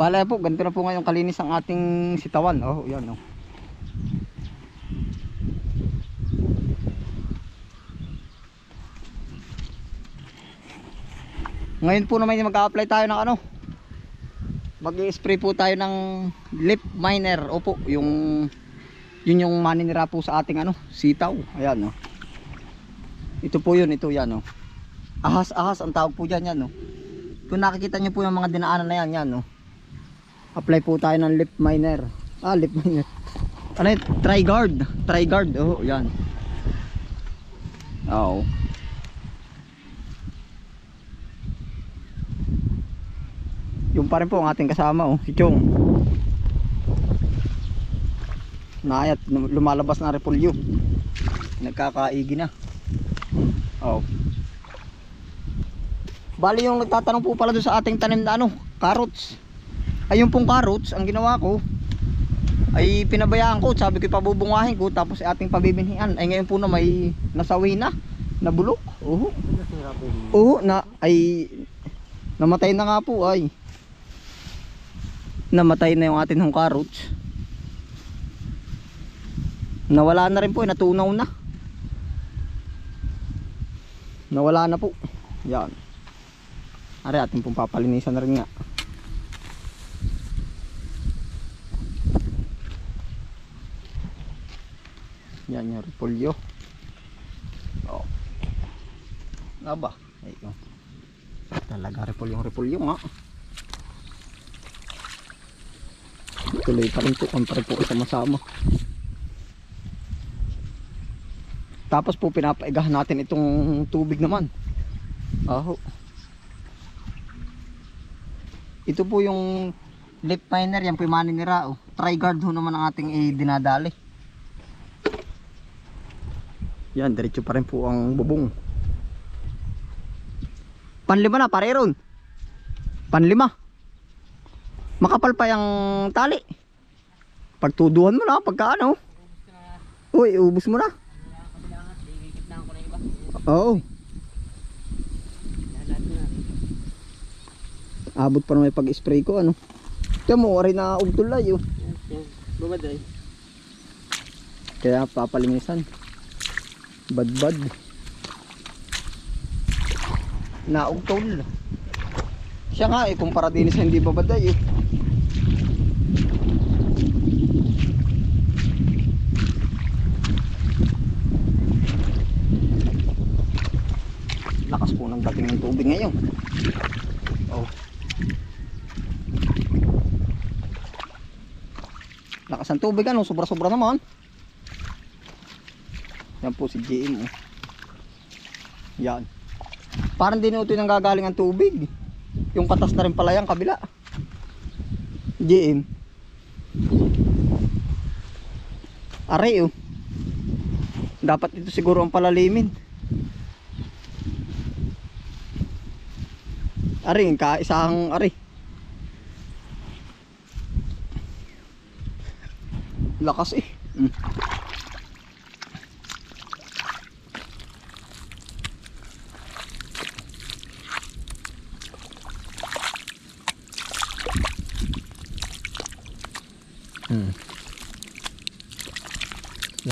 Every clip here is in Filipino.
Bala po, ganito na po ngayon kalinis ang ating sitawan. Oh, yan oh. Ngayon po naman mag-a-apply tayo ng ano. Mag-i-spray po tayo ng lip miner. Opo, yung yun yung maninira po sa ating ano, sitaw. Ayan oh. Ito po yun, ito yan oh. Ahas-ahas ang tawag po dyan yan oh. Kung nakikita nyo po yung mga dinaanan na yan, yan oh. Apply po tayo ng lip miner. Ah, lip miner. Ano yun? Triguard. Triguard. Oh, yan. Oo. Yung pa rin po ang ating kasama oh, si Chong. Naayat, lumalabas na repulyo. Nagkakaigi na. Oh. Bali yung nagtatanong po pala doon sa ating tanim na ano, carrots. Ayun pong carrots, ang ginawa ko ay pinabayaan ko, sabi ko pabubungahin ko tapos ating pabibinhian. Ay ngayon po na may nasawi na, nabulok. Oo. Oo, na ay namatay na nga po ay. Namatay na yung ating hong carrots. Nawala na rin po, eh, natunaw na. Nawala na po. Yan. Ari ating pong papalinisan na rin nga. Yan yung repolyo. Oh. Nga ba? Ay, oh. Talaga repolyo yung repolyo nga. Tuloy pa rin po kung pare po sama-sama. Tapos po pinapaigahan natin itong tubig naman. Aho. Ito po yung lip miner, yan po yung maninira. Oh. Triguard ho naman ang ating eh, dinadali. Yan, diretso pa rin po ang bubong. Panlima na, pare ron. Panlima. Makapal pa yung tali. Pagtuduhan mo na, pagka ano. Uy, ubus mo na. Oo. Abot pa na may pag-spray ko, ano. Ito mo, rin na ugtulay, oh. Bumaday. Kaya papalinisan. Badbad. Naugtol. Siya nga eh, kumpara din sa hindi babaday eh. Lakas po ng dating ng tubig ngayon. Oh. Lakas ng tubig ano, sobra-sobra naman. Yan po si JM. Oh. Yan. Parang din ito yung gagaling ang tubig. Yung katas na rin pala yung kabila. JM. Aray oh. Dapat ito siguro ang palalimin. Ari, kaisang ari. Lakas eh. Mm.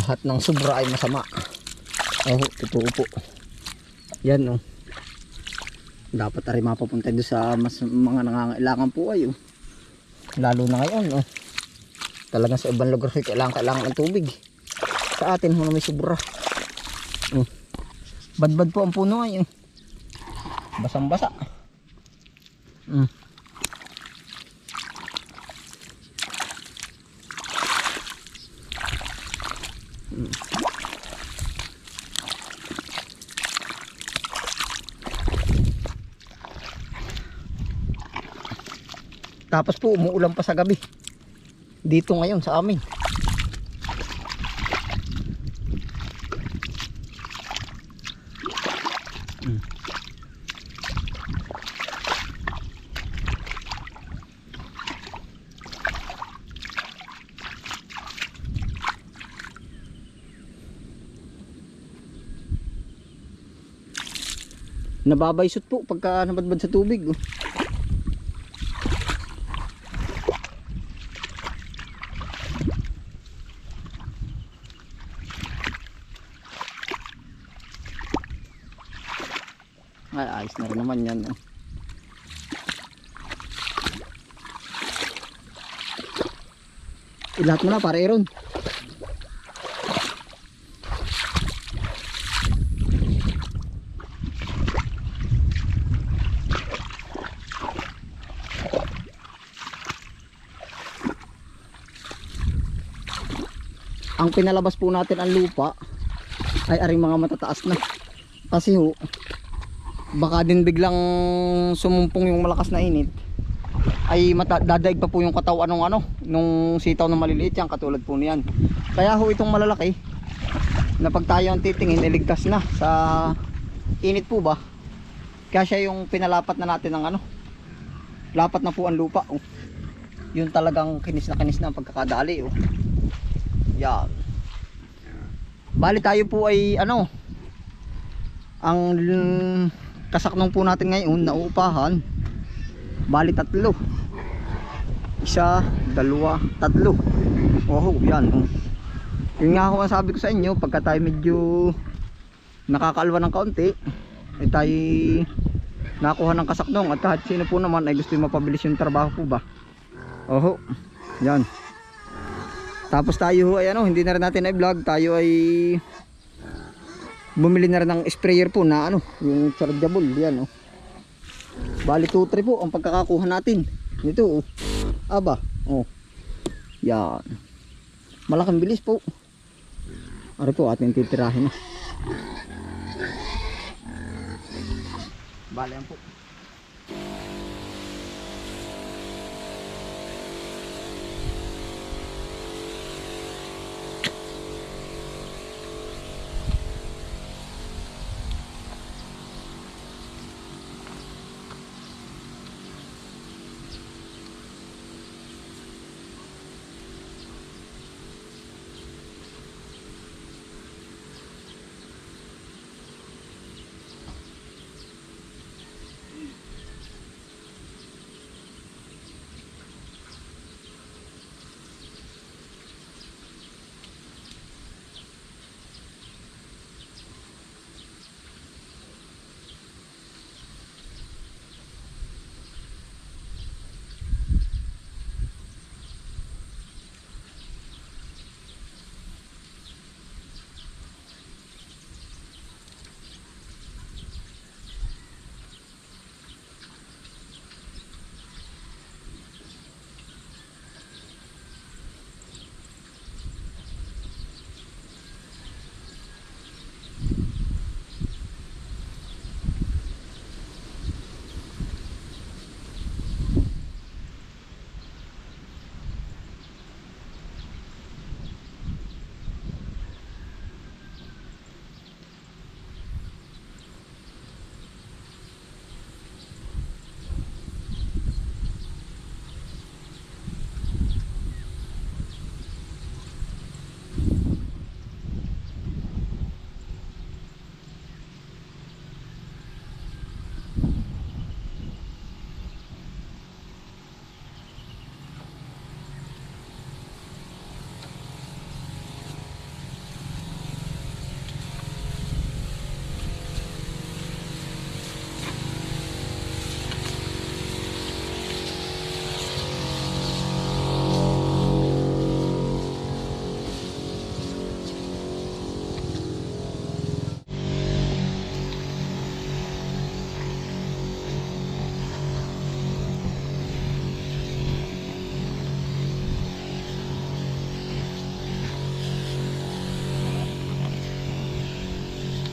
Lahat ng sobra ay masama. Oh, totoo po. Yan oh. Dapat ari mapapunta doon sa mas mga nangangailangan po ay oh. Lalo na ngayon oh. Talagang sa ibang lugar ay kailangan kailangan ng tubig. Sa atin ho na may sobra. Oh. Badbad po ang puno ay oh. Basang basa. Mm. Tapos po umuulan pa sa gabi. Dito ngayon sa amin. Nababaysot po pagka nabadbad sa tubig. Oh. Na rin naman yan. Oh. Ilahat mo na para Aaron. Ang pinalabas po natin ang lupa ay aring mga matataas na. Kasi ho, baka din biglang sumumpong yung malakas na init ay mata dadaig pa po yung katawan ng ano nung sitaw na maliliit yan katulad po niyan kaya ho itong malalaki na pag tayo ang titingin iligtas na sa init po ba kaya siya yung pinalapat na natin ng ano lapat na po ang lupa oh. yun talagang kinis na kinis na pagkakadali oh. yan bali tayo po ay ano ang kasaknong po natin ngayon na upahan. Bali tatlo. Isa, dalawa, tatlo. Oh yan oh. yun nga ako ang sabi ko sa inyo pagka tayo medyo nakakaalwa ng kaunti ay tayo nakuha ng kasaknong at kahit sino po naman ay gusto yung mapabilis yung trabaho po ba. Oho yan. Tapos tayo ay ano hindi na rin natin ay vlog tayo ay bumili na rin ng sprayer po na ano yung chargeable yan oh. Bali 2-3 po ang pagkakakuha natin. Nito oh. Aba oh. Yan. Malaking bilis po. Ari po ating titirahin na. Bali yan po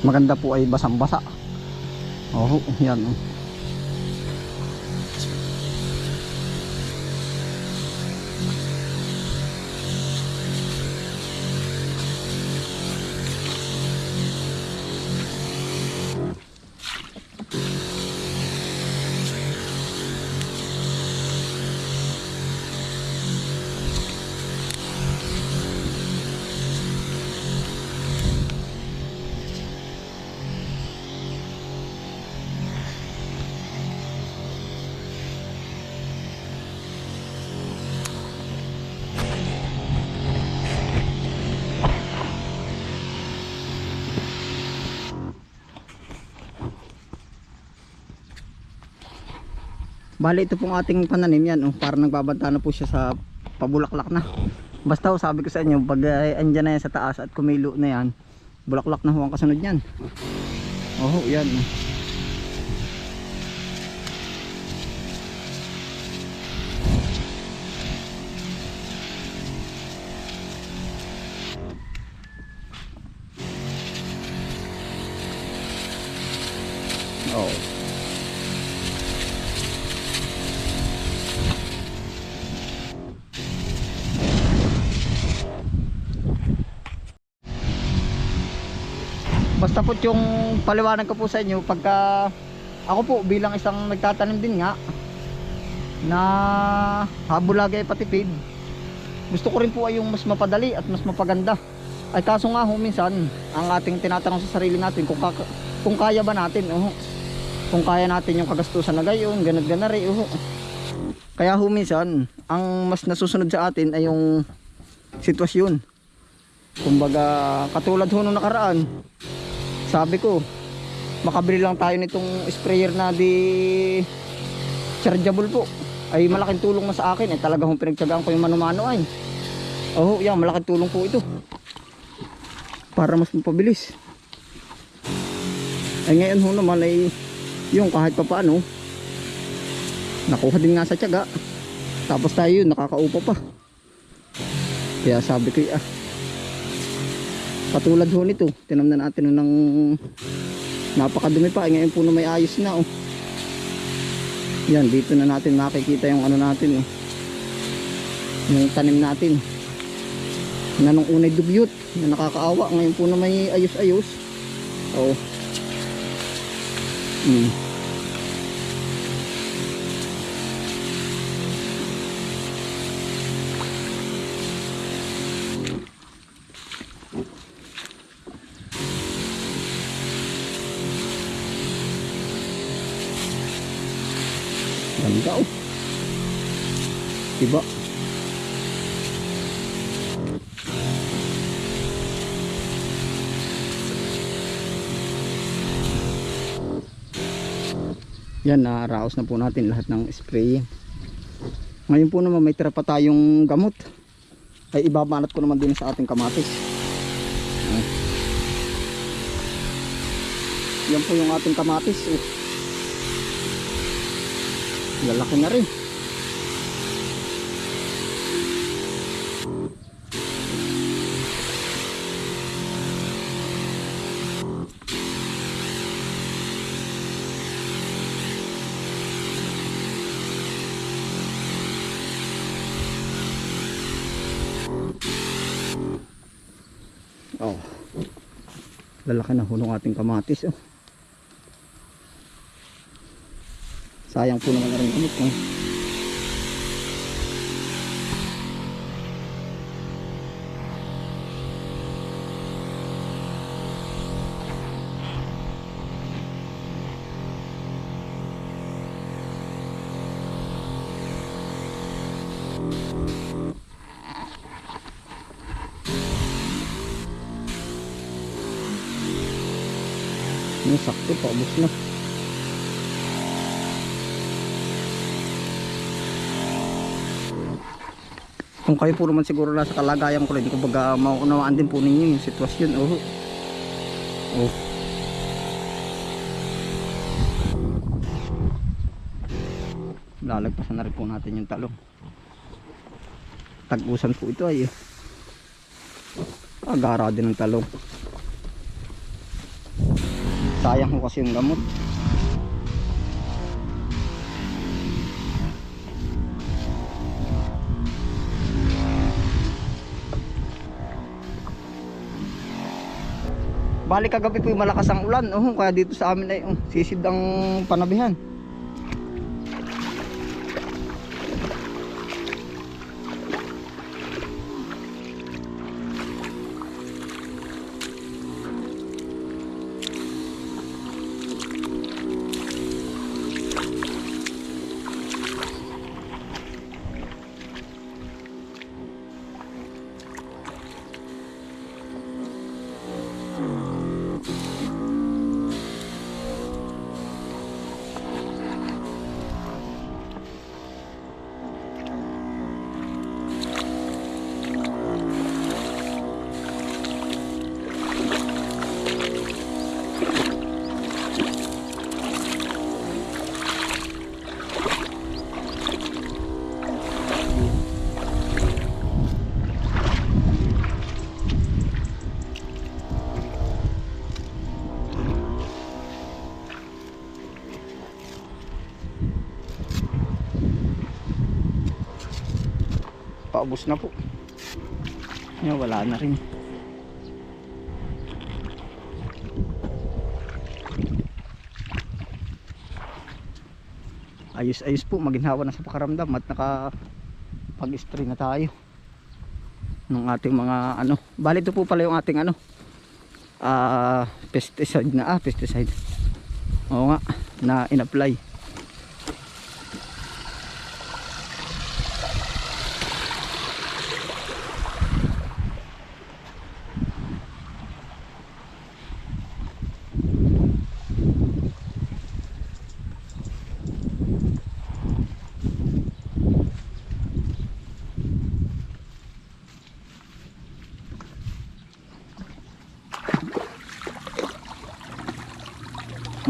maganda po ay basang basa oh yan Bali ito pong ating pananim yan, oh, para nagbabanta na po siya sa pabulaklak na. Basta oh, sabi ko sa inyo, pag uh, andyan na yan sa taas at kumilo na yan, bulaklak na ho ang kasunod yan. Oh, yan. Basta po yung paliwanag ko po sa inyo pagka ako po bilang isang nagtatanim din nga na habulagay patipid gusto ko rin po ay yung mas mapadali at mas mapaganda. Ay kaso nga ho minsan ang ating tinatanong sa sarili natin kung, kaka- kung kaya ba natin oh, kung kaya natin yung kagastusan na gayon ganat ganari oh. kaya ho minsan ang mas nasusunod sa atin ay yung sitwasyon. Kumbaga katulad ho nung nakaraan sabi ko makabili lang tayo nitong sprayer na di chargeable po. Ay malaking tulong na sa akin. Eh talaga hong pinagtsagaan ko yung mano-mano ay. Oh yan malaking tulong po ito. Para mas mapabilis. Ay ngayon ho naman ay yung kahit pa paano nakuha din nga sa tiyaga. Tapos tayo yun nakakaupa pa. Kaya sabi ko ah katulad ho nito tinamnan natin ng napakadumi pa. Ngayon po na may ayos na oh. Yan dito na natin makikita yung ano natin oh. yung tanim natin. Na nung unay dugyot na nakakaawa ngayon po na may ayos ayos oh Ganda oh. Diba? Yan, na-raos na po natin lahat ng spray. Ngayon po naman may tira pa tayong gamot. Ay ibabanat ko naman din sa ating kamatis. Yan po yung ating kamatis. Oh. Lalaki na rin. Oh. Lalaki na hulong ating kamatis oh. Sayang po naman na rin gamot oh. Yung sakto, paubos na. Kung kayo po naman siguro nasa kalagayan ko rin, kumbaga mauunawaan din po ninyo yung sitwasyon. Oh. Oh. Lalagpasan na rin po natin yung talong. Tag-usan po ito ay. Agara din ng talong. Sayang ko kasi yung gamot. Balik kagabi po yung malakas ang ulan. Oh, kaya dito sa amin ay oh, sisid ang panabihan. Paubos na po. Yan, wala na rin. Ayos ayos po, maginhawa na sa pakaramdam at naka pag-spray na tayo ng ating mga ano. Bali ito po pala yung ating ano ah pesticide na ah pesticide. Oo nga na in-apply.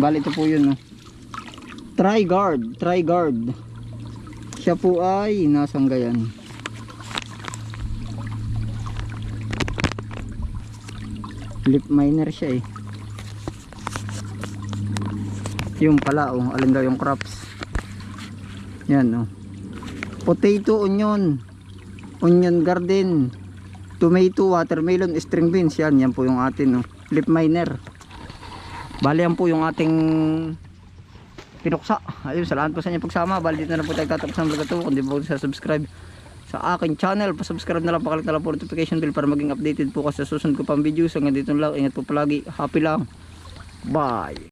Bali ito po yun no. Triguard, Triguard. Siya po ay nasang gayan. Lip miner siya eh. Yung pala oh, alin daw yung crops. Yan oh. Potato, onion, onion garden, tomato, watermelon, string beans. Yan, yan po yung atin oh. Lip miner. Bali yan po yung ating pinuksa. Ayun, salamat po sa inyong pagsama. Bali dito na lang po tayo tatapos ng vlog ito. Kung di po sa subscribe sa aking channel, pa-subscribe na lang, pakalik na lang po notification bell para maging updated po kasi susunod ko pang videos. Hanggang dito lang, ingat po palagi. Happy lang. Bye.